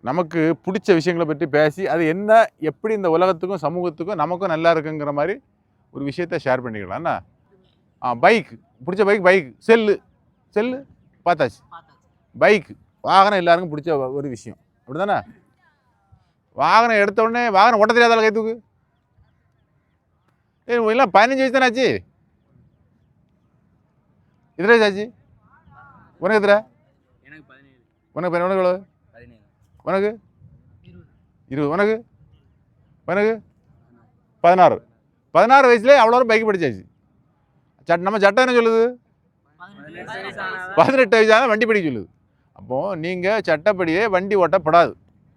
நமக்கு பிடிச்ச விஷயங்களை பற்றி பேசி அது என்ன எப்படி இந்த உலகத்துக்கும் சமூகத்துக்கும் நமக்கும் நல்லா இருக்குங்கிற மாதிரி ஒரு விஷயத்த ஷேர் பண்ணிக்கலாம். என்ன? ஆ பைக் பிடிச்ச பைக் பைக் செல்லு. செல்லு? பார்த்தாச்சு. பைக் வாகனம் எல்லாருக்கும் பிடிச்ச ஒரு விஷயம். அப்படி தானே வாகனம் எடுத்த உடனே வாகனம் ஓட்ட தெரியாதால கை தூக்கு? எல்லாம் பதினஞ்சு வயசு தானே ஆச்சு? வயசு ஆச்சு? உனக்கு பதினேழு. உனக்கு உனக்கு பதினேழு உனக்கு இருபது. உனக்கு உனக்கு பதினாறு. பதினாறு வயசுலேயே அவ்வளோ பைக் படிச்சாச்சு. சட் நம்ம சட்டம் என்ன சொல்லுது? பதினெட்டு வயசான வண்டி படிக்க சொல்லுது. அப்போது நீங்கள் சட்டப்படியே வண்டி ஓட்டப்படாது.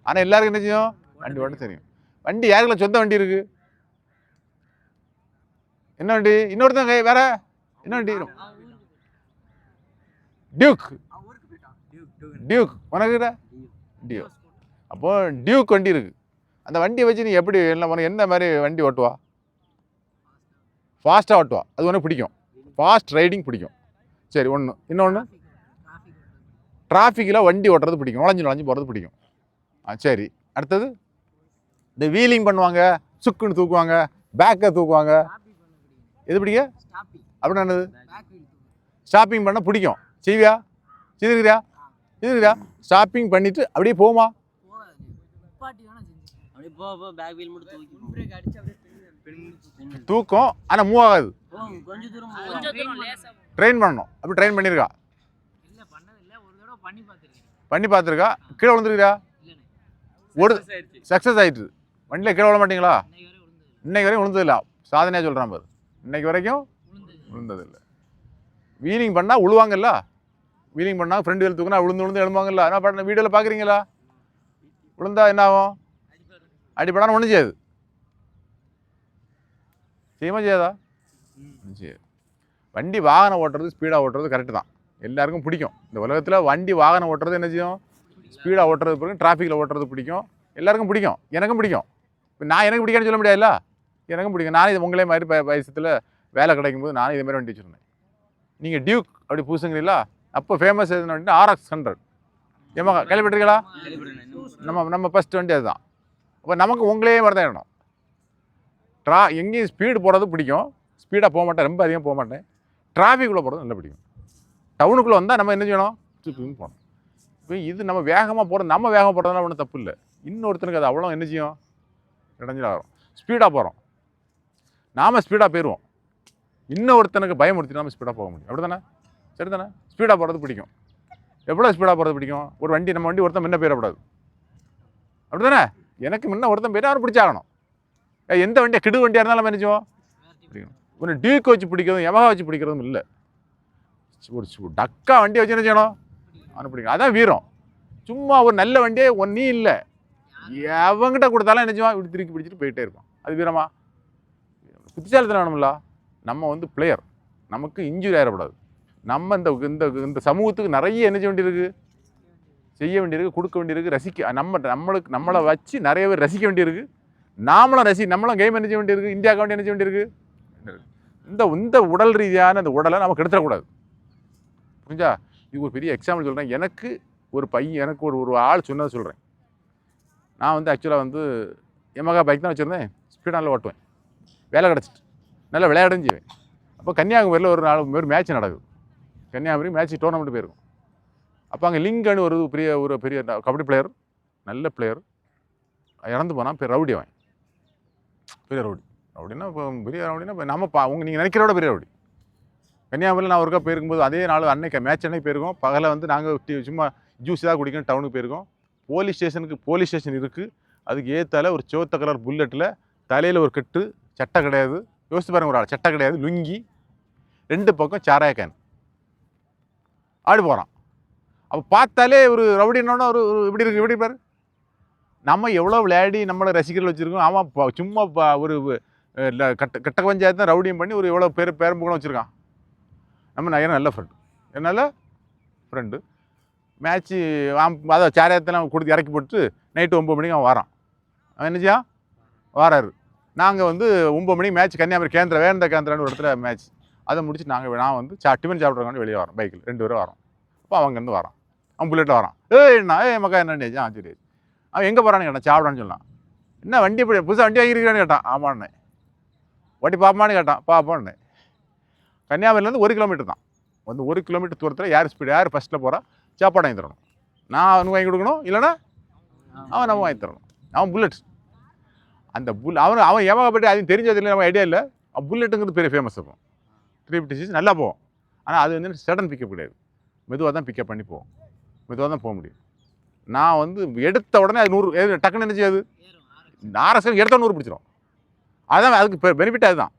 ஆனால் எல்லாருக்கும் என்ன செய்யும் வண்டி ஓட்ட தெரியும். வண்டி யாருக்குள்ள சொந்த வண்டி இருக்குது என்ன வண்டி? இன்னொருத்தன் கை வேற? என்ன வண்டி? டியூக் டியூக் உனக்கு டியூக் அப்போது டியூக் வண்டி இருக்குது அந்த வண்டியை வச்சு நீ எப்படி என்ன பண்ண? என்ன மாதிரி வண்டி ஓட்டுவா? ஃபாஸ்ட்டாக ஓட்டுவா? அது ஒன்று பிடிக்கும். ஃபாஸ்ட் ரைடிங் பிடிக்கும். சரி ஒன்று இன்னொன்று டிராஃபிக்கில் வண்டி ஓட்டுறது பிடிக்கும். நுழைஞ்சு நுழைஞ்சு போகிறது பிடிக்கும். ஆ சரி. அடுத்தது? இந்த வீலிங் பண்ணுவாங்க. சுக்குன்னு தூக்குவாங்க. பேக்கை தூக்குவாங்க. எது பிடிக்க? அப்படின்னா என்னது? ஷாப்பிங் பண்ண பிடிக்கும். செய்வியா? செய்திருக்கிறியா? செய்திருக்கிறியா? ஷாப்பிங் பண்ணிவிட்டு அப்படியே போமா அப்படியே போ போ பேக் வீல் மட்டும் தூக்கி பிரேக் அடிச்சு அப்படியே பின் தூக்கம் ஆனால் மூவ் ஆகாது கொஞ்ச தூரம் கொஞ்சம் தூரம் லேசா ட்ரெயின் பண்ணணும். அப்படி ட்ரெயின் பண்ணியிருக்கா இல்ல பண்ணது இல்ல ஒரு தடவை பண்ணி பார்த்திருக்கேன். பண்ணி பார்த்துருக்கா? கீழே விழுந்துருக்கா ஒரு ஆயிடுச்சு. சக்ஸஸ் ஆயிட்டு வண்டியில் கீழே விழ மாட்டீங்களா? இன்னைக்கு வரை இன்னைக்கு வரையும் விழுந்தது விழுந்ததில்ல. சாதனையாக சொல்கிறான் பாரு. இன்னைக்கு வரைக்கும் விழுந்தது விழுந்ததில்லை. வீலிங் பண்ணால் விழுவாங்கல்ல வீலிங் பண்ணால் ஃப்ரெண்டு வேல் தூக்குனா விழுந்து விழுந்து எழும்புவாங்கல்ல? என்ன பண்ண வீடியோவில் பார்க்குறீங்களா விழுந்தா என்ன ஆகும் அடிப்படான்னு ஒன்றும் செய்யாது. செய்யுமா செய்யாதா? செய்யாது. வண்டி வாகனம் ஓட்டுறது ஸ்பீடாக ஓட்டுறது கரெக்டு தான். எல்லாருக்கும் பிடிக்கும். இந்த உலகத்தில் வண்டி வாகனம் ஓட்டுறது என்ன செய்யும்? ஸ்பீடாக ஓட்டுறது பிடிக்கும். டிராஃபிக்கில் ஓட்டுறது பிடிக்கும். எல்லாருக்கும் பிடிக்கும். எனக்கும் பிடிக்கும். இப்போ நான் எனக்கு பிடிக்கான்னு சொல்ல முடியாதுல்ல? எனக்கும் பிடிக்கும். நானும் இது உங்களே மாதிரி வயசத்தில் வேலை கிடைக்கும்போது நானும் இதே மாதிரி வண்டி வச்சுருந்தேன். நீங்கள் டியூக் அப்படி பூசுங்கிறீங்களா அப்போ ஃபேமஸ் எதுன்னு வண்டி ஆர்எக்ஸ் ஹண்ட்ரட் ஏமா கேள்விப்பட்டிருக்கீங்களா நம்ம நம்ம ஃபஸ்ட் வண்டி அதுதான். அப்போ நமக்கு உங்களே மாதிரி ட்ரா எங்கேயும் ஸ்பீடு போகிறது பிடிக்கும். ஸ்பீடாக போக மாட்டேன் ரொம்ப அதிகம் போக மாட்டேன். டிராஃபிக்குள்ளே போகிறது நல்லா பிடிக்கும். டவுனுக்குள்ளே வந்தால் நம்ம என்ன செய்யணும்? சுப்பிங் போகணும். இப்போ இது நம்ம வேகமாக போகிறது நம்ம வேகமாக போகிறதுனால ஒன்றும் தப்பு இல்லை. இன்னொருத்தனுக்கு அது அவ்வளோ என்ன செய்யும்? இடைஞ்சலாகும் ஸ்பீடாக போகிறோம் நாம் ஸ்பீடாக போயிடுவோம் இன்னொருத்தனுக்கு பயமுறுத்தி நம்ம ஸ்பீடாக போக முடியும். அப்படி தானே சரி தானே ஸ்பீடாக போகிறது பிடிக்கும். எவ்வளோ ஸ்பீடாக போகிறது பிடிக்கும்? ஒரு வண்டி நம்ம வண்டி ஒருத்தன் முன்ன போயிடக்கூடாது. அப்படி தானே எனக்கு முன்ன ஒருத்தன் போயிட்டு அவர் பிடிச்சாகணும். எந்த வண்டியாக கிடு வண்டியாக இருந்தாலும் என்ன செய்வோம்? பிடிக்கணும். ஒன்று டியூக் வச்சு பிடிக்கிறதும் எமகா வச்சு பிடிக்கிறதும் இல்லை. ஒரு டக்கா வண்டி வச்சு என்ன செய்யணும்? அவனை பிடிக்கணும். அதான் வீரம். சும்மா ஒரு நல்ல வண்டியே ஒன்றே இல்லை. எவங்கிட்ட கொடுத்தாலும் என்ன செய்வான்? இப்படி திருக்கி பிடிச்சிட்டு போயிட்டே இருப்பான். அது வீரமா? புத்திசாலித்தனம் வேணும்ல நம்ம வந்து பிளேயர் நமக்கு இன்ஜுரி ஆகிடக்கூடாது நம்ம இந்த இந்த இந்த சமூகத்துக்கு நிறைய என்ன செய்ய வேண்டியிருக்கு? செய்ய வேண்டியிருக்கு கொடுக்க வேண்டியிருக்கு ரசிக்க நம்ம நம்மளுக்கு நம்மளை வச்சு நிறைய பேர் ரசிக்க வேண்டியிருக்கு. நாமளும் ரசி நம்மளும் கேம் என்ன செய்ய வேண்டியிருக்கு? இந்தியாவுக்கு வேண்டி என்ன செய்ய வேண்டியிருக்கு? இந்த இந்த உடல் ரீதியான அந்த உடலை நம்ம கெடுத்துடக்கூடாது. புரிஞ்சா? இது ஒரு பெரிய எக்ஸாம்பிள் சொல்கிறேன் எனக்கு ஒரு பையன் எனக்கு ஒரு ஒரு ஆள் சொன்னதை சொல்கிறேன் நான் வந்து ஆக்சுவலாக வந்து எமகா பைக் தான் வச்சுருந்தேன். ஸ்பீடானில் ஓட்டுவேன். வேலை கிடச்சிட்டு. நல்லா விளையாடும் செய்வேன். அப்போ கன்னியாகுமரியில் ஒரு நாள் ஒரு மேட்ச் நடக்குது. கன்னியாகுமரி மேட்ச் டோர்னமெண்ட் போயிருக்கும். அப்போ அங்கே லிங்கன்னு ஒரு பெரிய ஒரு பெரிய கபடி பிளேயர் நல்ல பிளேயர் இறந்து போனால் பெரிய ரவுடி அவன். பெரிய ரவுடி. ரவுடினா இப்போ பெரிய ரவுடினா இப்போ நம்ம பா உங்கள் நீங்கள் நினைக்கிறத விட பெரிய ரவுடி. கன்னியாகுமரியில் நான் ஒருக்கா போயிருக்கும்போது அதே நாள் அன்னைக்கு மேட்ச் அன்னைக்கு போயிருக்கோம். பகலை வந்து நாங்கள் சும்மா ஜூஸ் தான் குடிக்கணும் டவுனுக்கு போயிருக்கோம். போலீஸ் ஸ்டேஷனுக்கு போலீஸ் ஸ்டேஷன் இருக்குது அதுக்கு ஏற்றால ஒரு சிவத்த கலர் புல்லட்டில் தலையில் ஒரு கட்டு சட்டை கிடையாது. யோசித்து பாருங்க ஒரு ஆள் சட்டை கிடையாது லுங்கி. ரெண்டு பக்கம் சாராய கேன் ஆடி போகிறான் அப்போ பார்த்தாலே ஒரு ரவுடினோட ஒரு ஒரு இப்படி இருக்கு இப்படி பாரு. நம்ம எவ்வளோ விளையாடி நம்மளை ரசிகர்கள் வச்சுருக்கோம். அவன் சும்மா ஒரு கட்ட கட்ட பஞ்சாயத்து ரவுடியும் பண்ணி ஒரு எவ்வளோ பேர் பேரம்புகளும் வச்சுருக்கான். நம்ம நயன நல்ல ஃப்ரெண்டு என்னால் ஃப்ரெண்டு மேட்ச்சு அதை சாரியத்தெல்லாம் கொடுத்து இறக்கி போட்டு நைட்டு ஒம்பது மணிக்கு அவன் வரான். அவன் என்ன செய்யான் வாராரு. நாங்கள் வந்து ஒம்பது மணிக்கு மேட்ச் கன்னியாகுமரி கேந்திர வேந்த கேந்திரான்னு ஒரு இடத்துல மேட்ச் அதை முடிச்சு நாங்கள் நான் வந்து சா டிஃபன் சாப்பிட்றவங்க வெளியே வரோம். பைக்கில். ரெண்டு பேரும் வரோம். அப்போ அவங்க வரான். அவன் புல்லட்டில் வரான். ஏய் என்ன? ஏ மக்கா என்ன ஆ சரி அவன் எங்கே போகிறான்னு கேட்டான். சாப்பிடான்னு சொன்னான். என்ன வண்டி இப்படி புதுசாக வண்டி வாங்கியிருக்கிறான்னு கேட்டான். ஆமாண்ணே வண்டி பாப்பான்னு கேட்டான். பாப்பான்னு கன்னியாகுமரியிலேருந்து ஒரு கிலோமீட்டர் தான். வந்து ஒரு கிலோமீட்டர் தூரத்தில் யார் ஸ்பீடு யார் ஃபஸ்ட்டில் போகிறா சாப்பாடு வாங்கி தரணும். நான் அவனுக்கு வாங்கி கொடுக்கணும். இல்லைனா அவன் நம்ம வாங்கி தரணும். அவன் புல்லட். அந்த புல் அவன் அவன் ஏமாப்பட்டு அதையும் தெரிஞ்சது இல்லை நம்ம ஐடியா இல்லை. அவன் புல்லட்டுங்கிறது பெரிய ஃபேமஸ் இருக்கும் த்ரீ ஃபிஃப்டி சிக்ஸ் நல்லா போகும் ஆனால் அது வந்து சடன் பிக்கப் கிடையாது. மெதுவாக தான் பிக்கப் பண்ணி போவோம். மெதுவாக தான் போக முடியும். நான் வந்து எடுத்த உடனே அது நூறு எது டக்குன்னு என்ன செய்யாது நாரசன் ஆர்எஸ்எல் எடுத்த நூறு பிடிச்சிரும். அதான் அதுக்கு பெனிஃபிட் அதுதான்.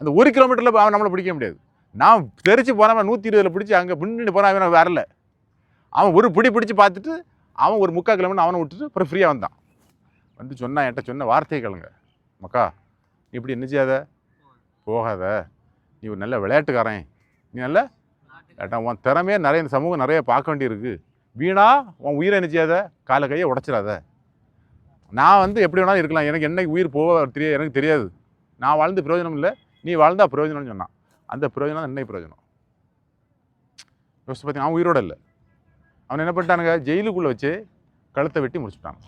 அந்த ஒரு கிலோமீட்டரில் அவன் நம்மளை பிடிக்க முடியாது. நான் தெரிச்சு போனவன் நூற்றி இருபதில் பிடிச்சி அங்கே பின்னு போனால் அவன் வரல. அவன் ஒரு பிடி பிடிச்சி பார்த்துட்டு அவன் ஒரு முக்கால் கிலோமீட்டர் அவனை விட்டுட்டு அப்புறம் ஃப்ரீயாக வந்தான். வந்து சொன்னான் என்கிட்ட சொன்ன வார்த்தையை கிழங்க மக்கா இப்படி என்ன செய்யாத போகாத. நீ ஒரு நல்ல விளையாட்டுக்காரன். நீ நல்ல ஏட்டா உன் திறமையே நிறைய இந்த சமூகம் நிறைய பார்க்க வேண்டியிருக்கு. வீணா உன் உயிரை என்ன காலை கையை உடச்சிடாத. நான் வந்து எப்படி வேணாலும் இருக்கலாம். எனக்கு என்னைக்கு உயிர் போக தெரிய எனக்கு தெரியாது. நான் வாழ்ந்து பிரயோஜனம் இல்லை. நீ வாழ்ந்தா பிரயோஜனம்னு சொன்னான். அந்த பிரயோஜனம் தான் பிரயோஜனம். யோசிச்சு பார்த்தீங்கன்னா அவன் உயிரோட இல்லை. அவன் என்ன பண்ணிட்டானுங்க? ஜெயிலுக்குள்ளே வச்சு கழுத்தை வெட்டி முடிச்சுட்டான்.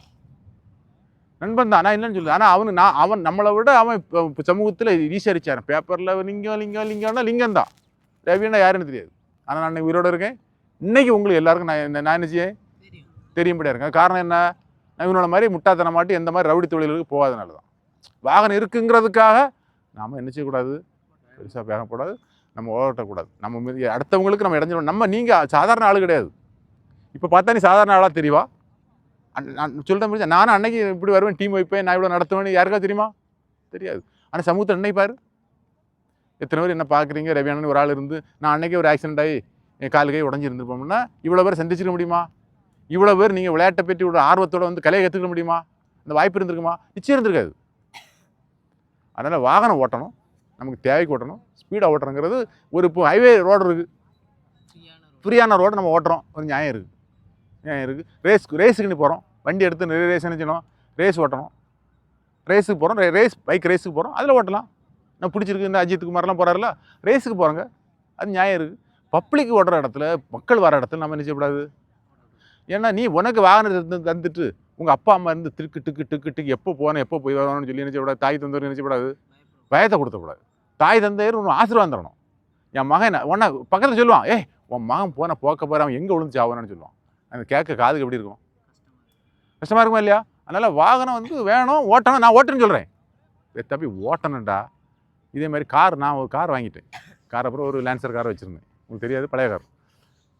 நண்பன் தான் நான் இல்லைன்னு சொல்லுது ஆனால் அவனு நான் அவன் நம்மளை விட அவன் இப்போ சமூகத்தில் வீசரிச்சாரன் பேப்பரில் லிங்கம் லிங்கம் லிங்கம்னா லிங்கம் தான் ரவின்னா யாருன்னு தெரியாது. ஆனால் நான் இன்னைக்கு உயிரோட இருக்கேன். இன்னைக்கு உங்களுக்கு எல்லாருக்கும் நான் என்ன- நான் என்ன செய்ய தெரியும். தெரியும்படியா இருக்கேன். காரணம் என்ன? நான் இவனோட மாதிரி முட்டாத்தனம் மாட்டி எந்த மாதிரி ரவுடி தொழிலுக்கு போகாதனால தான் வாகனம் இருக்குங்கிறதுக்காக நாம் என்ன செய்யக்கூடாது? பெருசாக பேகக்கூடாது நம்ம ஓட்டக்கூடாது நம்ம மீது அடுத்தவங்களுக்கு நம்ம இடைஞ்சிடும் நம்ம நீங்கள் சாதாரண ஆள் கிடையாது. இப்போ பார்த்தா நீ சாதாரண ஆளாக தெரியவா சொல்ல முடிஞ்ச நானும் அன்னைக்கு இப்படி வருவேன் டீம் வைப்பேன் நான் இவ்வளோ நடத்துவேன்னு யாருக்கா தெரியுமா? தெரியாது. ஆனால் சமூகத்தில் என்னை பாரு எத்தனை பேர் என்ன பார்க்குறீங்க? ரவியானு ஒரு ஆள் இருந்து நான் அன்னைக்கே ஒரு ஆக்சிடென்ட் ஆகி என் கால் கை உடஞ்சிருந்துருப்போம்னா இவ்வளோ பேர் சந்திச்சிக்க முடியுமா? இவ்வளோ பேர் நீங்கள் விளையாட்டை பற்றி ஒரு ஆர்வத்தோட வந்து கலையை கற்றுக்க முடியுமா? அந்த வாய்ப்பு இருந்திருக்குமா? நிச்சயம் இருந்திருக்காது. அதனால் வாகனம் ஓட்டணும் நமக்கு தேவைக்கு ஓட்டணும். ஸ்பீடாக ஓட்டுறங்கிறது ஒரு இப்போ ஹைவே ரோடு இருக்குது. ஃப்ரீயான ரோடு நம்ம ஓட்டுறோம். ஒரு நியாயம் இருக்குது ஏன் இருக்குது ரேஸ்க்கு ரேஸுக்குன்னு போகிறோம் வண்டி எடுத்து நிறைய ரேஸ் நினைச்சணும் ரேஸ் ஓட்டணும். ரேஸுக்கு போகிறோம் ரேஸ் பைக் ரேஸுக்கு போகிறோம் அதில் ஓட்டலாம். நான் பிடிச்சிருக்கு? இந்த அஜித் குமார்லாம் போகிறாருல ரேஸுக்கு போகிறாங்க அது நியாயம் இருக்குது பப்ளிக் ஓடுற இடத்துல மக்கள் வர இடத்துல நம்ம என்ன செய்யக்கூடாது? ஏன்னா நீ உனக்கு வாகனத்தை தந்துட்டு உங்கள் அப்பா அம்மா இருந்து திருக்கு டிக்கு டிக்கு டிக்கு எப்போ போனேன் எப்போ போய் வரணும்னு சொல்லி என்ன தாய் தந்தவர் என்ன பயத்தை கொடுத்தக்கூடாது தாய் தந்தையர் ஒன்று ஆசீர்வாதம் தரணும். என் மகன் ஒன்றா பக்கத்தில் சொல்லுவான் ஏய் உன் மகன் போன போக்க போகிறான் அவன் எங்கே விழுந்து சாவானு சொல்லுவான். அந்த கேட்க காதுக்கு எப்படி இருக்கும்? கஷ்டமாக இருக்குமா இல்லையா? அதனால் வாகனம் வந்து வேணும் ஓட்டணும் நான் ஓட்டுன்னு சொல்கிறேன் தப்பி ஓட்டணும்டா. இதே மாதிரி கார் நான் ஒரு கார் வாங்கிட்டேன். கார் அப்புறம் ஒரு லேன்சர் கார் வச்சுருந்தேன். உங்களுக்கு தெரியாது பழைய கார்.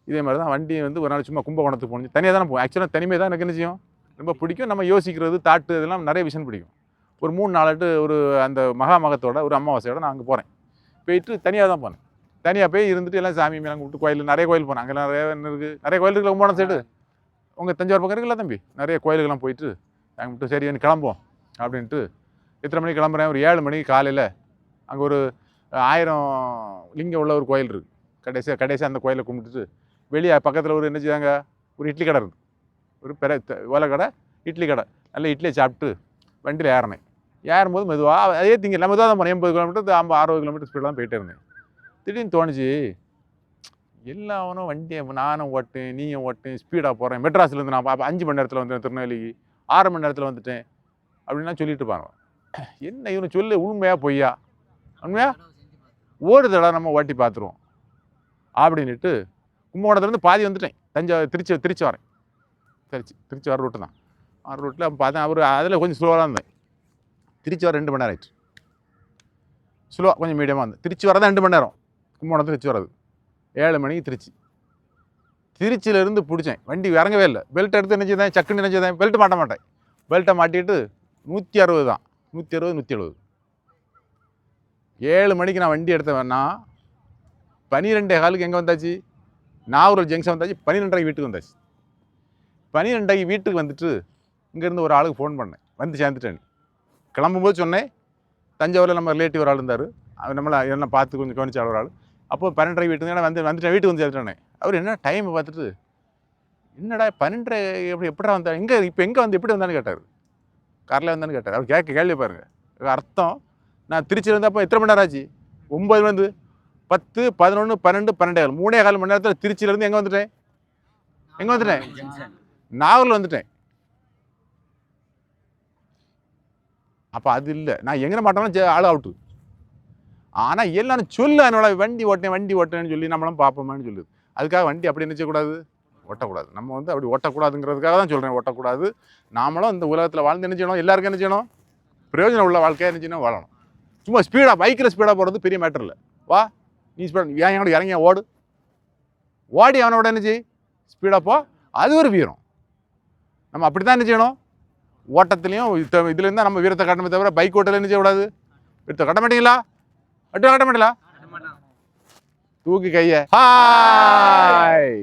இதே மாதிரி தான் வண்டி வந்து ஒரு நாள் சும்மா கும்பகோணத்துக்கு போனேன். தனியாக தானே போகும் ஆக்சுவலாக தனிமையாக தான் எனக்கு என்ன செய்யும்? ரொம்ப பிடிக்கும். நம்ம யோசிக்கிறது தாட்டு இதெல்லாம் நிறைய விஷயம் பிடிக்கும். ஒரு மூணு நாளாட்டு ஒரு அந்த மகாமகத்தோட ஒரு அமாவாசையோட நான் அங்கே போகிறேன் போயிட்டு தனியாக தான் போனேன். தனியாக போய் இருந்துட்டு எல்லாம் சாமி மேலே விட்டு கோயில் நிறைய கோயில் போனேன் அங்கே நிறைய என்ன இருக்குது நிறைய கோயில் இருக்குல்ல கும்பகோணம் சைடு உங்கள் தஞ்சாவூர் பக்கம் இருக்குல்ல தம்பி? நிறைய கோயிலுக்கெல்லாம் போயிட்டு அங்கே விட்டு சரி வந்து கிளம்புவோம் அப்படின்ட்டு எத்தனை மணிக்கு கிளம்புறேன். ஒரு ஏழு மணிக்கு காலையில் அங்கே ஒரு ஆயிரம் லிங்கம் உள்ள ஒரு கோயில் இருக்குது கடைசியாக கடைசியாக அந்த கோயிலை கும்பிட்டுட்டு வெளியே பக்கத்தில் ஒரு என்ன செய்வாங்க? ஒரு இட்லி கடை இருக்குது ஒரு பெரிய ஓலை கடை இட்லி கடை. நல்ல இட்லியை சாப்பிட்டு வண்டியில் ஏறினேன். ஏறும்போது மெதுவாக அதே திங்க மெதுவாக தான் போனேன். எண்பது கிலோமீட்டர் ஐம்பது அறுபது கிலோமீட்டர் ஸ்பீடில் தான் போயிட்டே இருந்தேன். திடீர்னு தோணுச்சு எல்லாவனும் வண்டியை நானும் ஓட்டேன் நீயும் ஓட்டேன் ஸ்பீடாக போகிறேன் மெட்ராஸ்லேருந்து நான் அப்போ அஞ்சு மணி நேரத்தில் வந்தேன் திருநெல்வேலிக்கு. ஆறு மணி நேரத்தில் வந்துட்டேன் அப்படின்னா சொல்லிட்டு இருப்பாங்க. என்ன இவனு சொல்லு உண்மையா பொய்யா? உண்மையா? ஒரு தடவை நம்ம ஓட்டி பார்த்துருவோம். அப்படின்ட்டு கும்பகோணத்துலேருந்து பாதி வந்துட்டேன். தஞ்சாவூர் திருச்சி திருச்சி வரேன். திருச்சி திருச்சி வர ரூட்டு தான். வர ரூட்டில் பார்த்தேன் அவர் அதில் கொஞ்சம் ஸ்லோவாக தான் இருந்தேன் திருச்சி வர ரெண்டு மணி நேரம் ஆயிடுச்சு ஸ்லோவாக கொஞ்சம் மீடியமாக இருந்தேன் திருச்சி வரதான் ரெண்டு மணி நேரம். கும்பகோணம் திருச்சி வர்றது ஏழு மணிக்கு திருச்சி. திருச்சியிலேருந்து பிடிச்சேன். வண்டி இறங்கவே இல்லை. பெல்ட் எடுத்து என்ன சக்குன்னு என்ன பெல்ட் மாட்ட மாட்டேன். பெல்ட்டை மாட்டிட்டு நூற்றி அறுபது தான். நூற்றி அறுபது நூற்றி எழுபது ஏழு மணிக்கு நான் வண்டி எடுத்தவன்னா பன்னிரெண்டே காலுக்கு எங்கே வந்தாச்சு? நாகூர் ஜங்ஷன் வந்தாச்சு. பன்னிரெண்டரைக்கு வீட்டுக்கு வந்தாச்சு. பன்னிரெண்டரைக்கு வீட்டுக்கு வந்துட்டு இங்கேருந்து ஒரு ஆளுக்கு ஃபோன் பண்ணேன். வந்து சேர்ந்துட்டேன். கிளம்பும்போது சொன்னேன். தஞ்சாவூரில் நம்ம ரிலேட்டிவ் ஒரு ஆள் இருந்தார். அவர் நம்மளை என்ன பார்த்து கொஞ்சம் கவனிச்ச ஒரு ஆள். அப்போ பன்னெண்டரை வீட்டுக்கு வந்து வந்துட்டேன் வீட்டுக்கு வந்து சேர்த்துட்டேன். அவர் என்ன டைமை பார்த்துட்டு என்னடா பன்னெண்டரை எப்படி எப்படிடா வந்தா எங்கே இப்போ எங்கே வந்து எப்படி வந்தான்னு கேட்டார். காரில் வந்தான்னு கேட்டார். அவர் கேட்க கேள்வி பாருங்கள் அர்த்தம். நான் திருச்சியில் இருந்தப்போ எத்தனை மணி நேரம் ஆச்சு? ஒம்பது வந்து பத்து பதினொன்று பன்னெண்டு பன்னெண்டே கால் மூணே கால் மணி நேரத்தில் திருச்சியிலேருந்து எங்கே வந்துட்டேன்? எங்கே வந்துட்டேன்? நாகூரில் வந்துட்டேன். அப்போ அது இல்லை. நான் எங்கே மாட்டோம்னா ஆள் அவுட்டு ஆனால் எல்லாரும் சொல்லு அதனோட வண்டி ஓட்டினேன் வண்டி ஓட்டினேன்னு சொல்லி நம்மளும் பார்ப்போமான்னு சொல்லுது. அதுக்காக வண்டி அப்படி நினச்சக்கூடாது ஓட்டக்கூடாது. நம்ம வந்து அப்படி ஓட்டக்கூடாதுங்கிறதுக்காக தான் சொல்கிறேன் ஓட்டக்கூடாது. நாமளும் இந்த உலகத்தில் வாழ்ந்து என்ன செய்யணும்? எல்லாருக்கும் என்ன செய்யணும்? பிரயோஜனம் உள்ள வாழ்க்கையாக என்ன செய்யணும்? வாழணும். சும்மா ஸ்பீடாக பைக்கில் ஸ்பீடாக போகிறது பெரிய மேட்டர் இல்லை. வா நீ ஸ்பீட் ஏன் என்னோட இறங்கி ஓடு. ஓடி அவனோட என்ன செய்? ஸ்பீடாக போ. அது ஒரு வீரம். நம்ம அப்படி தான் என்ன செய்யணும்? ஓட்டத்துலேயும் இதுல இருந்தால் நம்ம வீரத்தை காட்டணுமே தவிர பைக் ஓட்டல என்ன செய்யக்கூடாது? வீரத்தை காட்ட மாட்டீங்களா? அட்டு காட்ட மாட்டீங்களா தூக்கி கையை. ஹாய்